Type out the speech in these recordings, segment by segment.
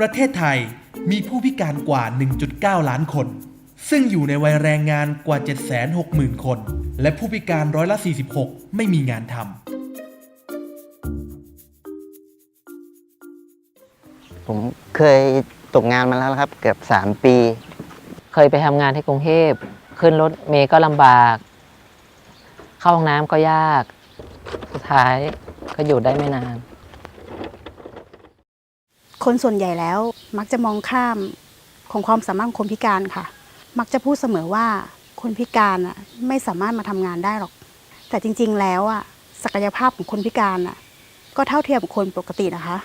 ประเทศไทยมีผู้พิการกว่า 1.9 ล้านคน ซึ่งอยู่ในวัยแรงงานกว่า 760,000 คน และผู้พิการร้อยละ 46 ไม่มีงานทำ ผมเคยตกงานมาแล้วครับ เกือบ 3 ปี เคยไปทำงานที่กรุงเทพ ขึ้นรถเมล์ก็ลำบาก เข้าห้องน้ำก็ยาก สุดท้ายก็อยู่ได้ไม่นาน คนส่วนใหญ่แล้วมักจะมองข้ามของความสามารถของคนพิการค่ะ มักจะพูดเสมอว่าคนพิการอะไม่สามารถมาทำงานได้หรอก แต่จริงๆแล้วอะศักยภาพของคนพิการอะก็เท่าเทียมกับคนปกตินะคะ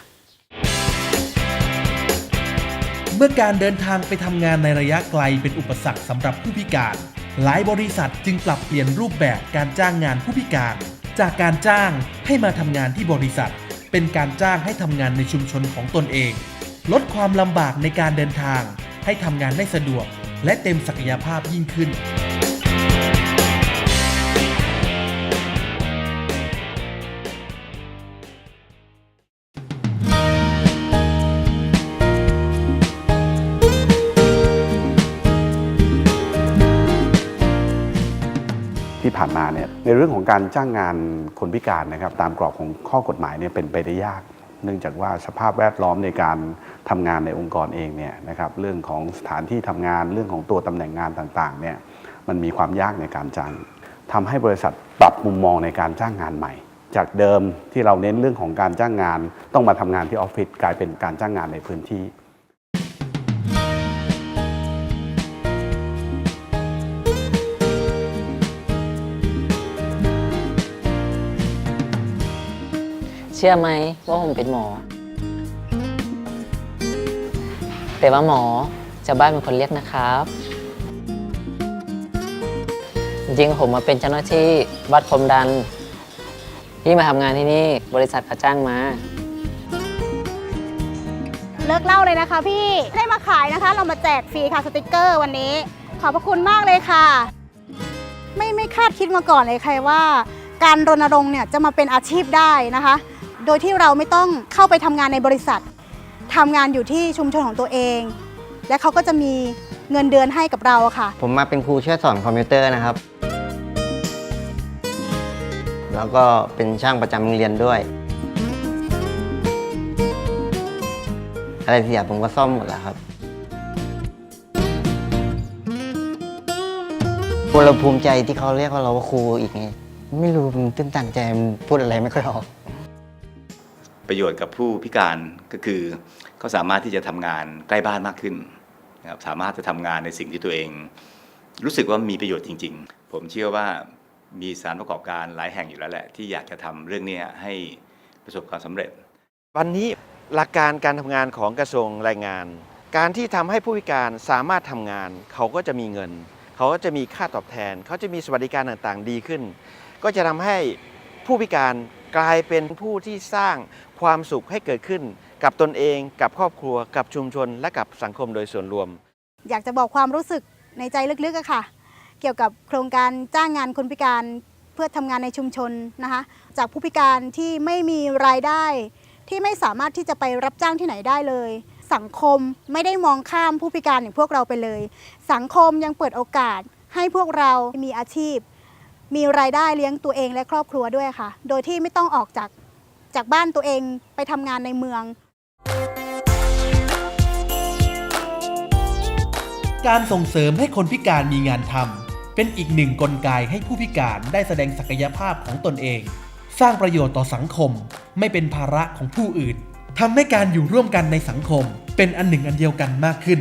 เมื่อการเดินทางไปทำงานในระยะไกลเป็นอุปสรรคสำหรับผู้พิการ หลายบริษัทจึงปรับเปลี่ยนรูปแบบการจ้างงานผู้พิการ จากการจ้างให้มาทำงานที่บริษัท เป็นการจ้างให้ทำงานในชุมชนของตนเอง ลดความลำบากในการเดินทาง ให้ทำงานได้สะดวก และเต็มศักยภาพยิ่งขึ้น ที่ผ่านมาเนี่ยในเรื่องของการจ้างงานคนพิการนะครับตามกรอบของข้อกฎหมายเนี่ยเป็นไปได้ยาก เนื่องจากว่าสภาพแวดล้อมในการทำงานในองค์กรเองเนี่ยนะครับเรื่องของสถานที่ทำงานเรื่องของตัวตำแหน่งงานต่างๆเนี่ยมันมีความยากในการจ้างทำให้บริษัทปรับมุมมองในการจ้างงานใหม่ จากเดิมที่เราเน้นเรื่องของการจ้างงาน ต้องมาทำงานที่ออฟฟิศกลายเป็นการจ้างงานในพื้นที่ เชื่อไหมว่าผมเป็นหมอ แต่ว่าหมอชาวบ้านเป็นคนเรียกนะครับ จริงผมมาเป็นเจ้าหน้าที่วัดความดัน ที่มาทำงานที่นี่บริษัทเขาจ้างมา เลิกเล่าเลยนะคะ พี่ให้มาขายนะคะ เรามาแจกฟรีค่ะสติกเกอร์วันนี้ ขอบพระคุณมากเลยค่ะ ไม่ไม่คาดคิดมาก่อนเลยใค่ะว่า การรณรงค์เนี่ยจะมาเป็นอาชีพได้นะคะ โดยที่เราไม่ต้องเข้าไปทำงานในบริษัททำงานอยู่ที่ชุมชนของตัวเอง และเขาก็จะมีเงินเดือนให้กับเราอะค่ะ ผมมาเป็นครูช่วยสอนคอมพิวเตอร์นะครับ แล้วก็เป็นช่างประจำโรงเรียนด้วย อะไรเสียผมก็ซ่อมหมดแล้วครับเราภูมิใจที่เขาเรียกว่าเราว่าครูอีกไง ไม่รู้มันตื้นตันใจมันพูดอะไรไม่ค่อยออก ประโยชน์กับผู้พิการก็คือเขาสามารถที่จะทำงานใกล้บ้านมากขึ้นนะครับสามารถจะทำงานในสิ่งที่ตัวเอง รู้สึกว่ามีประโยชน์จริง ๆ ผมเชื่อว่ามีสารประกอบการหลายแห่งอยู่แล้วแหละ ที่อยากจะทำเรื่องนี้ให้ประสบความสำเร็จ วันนี้หลักการการทำงานของกระทรวงแรงงาน การที่ทำให้ผู้พิการสามารถทำงาน เขาก็จะมีเงิน เขาก็จะมีค่าตอบแทน เขาจะมีสวัสดิการต่างๆ ดีขึ้น ก็จะทำให้ผู้พิการ กลายเป็นผู้ที่สร้างความสุขให้เกิดขึ้น กับตนเองกับครอบครัว กับชุมชน และกับสังคมโดยส่วนรวม อยากจะบอกความรู้สึกในใจลึกๆอะค่ะ เกี่ยวกับโครงการจ้างงานคนพิการเพื่อทำงานในชุมชนนะคะจากผู้พิการที่ไม่มีรายได้ ที่ไม่สามารถที่จะไปรับจ้างที่ไหนได้เลย สังคมไม่ได้มองข้ามผู้พิการอย่างพวกเราไปเลย สังคมยังเปิดโอกาสให้พวกเรามีอาชีพ มีรายได้เลี้ยงตัวเองและครอบครัวด้วยค่ะ โดยที่ไม่ต้องออกจากจากบ้านตัวเองไปทำงานในเมือง การส่งเสริมให้คนพิการมีงานทำเป็นอีกหนึ่งกลไกให้ผู้พิการได้แสดงศักยภาพของตนเอง สร้างประโยชน์ต่อสังคม ไม่เป็นภาระของผู้อื่นทำให้การอยู่ร่วมกันในสังคม เป็นอันหนึ่งอันเดียวกันมากขึ้น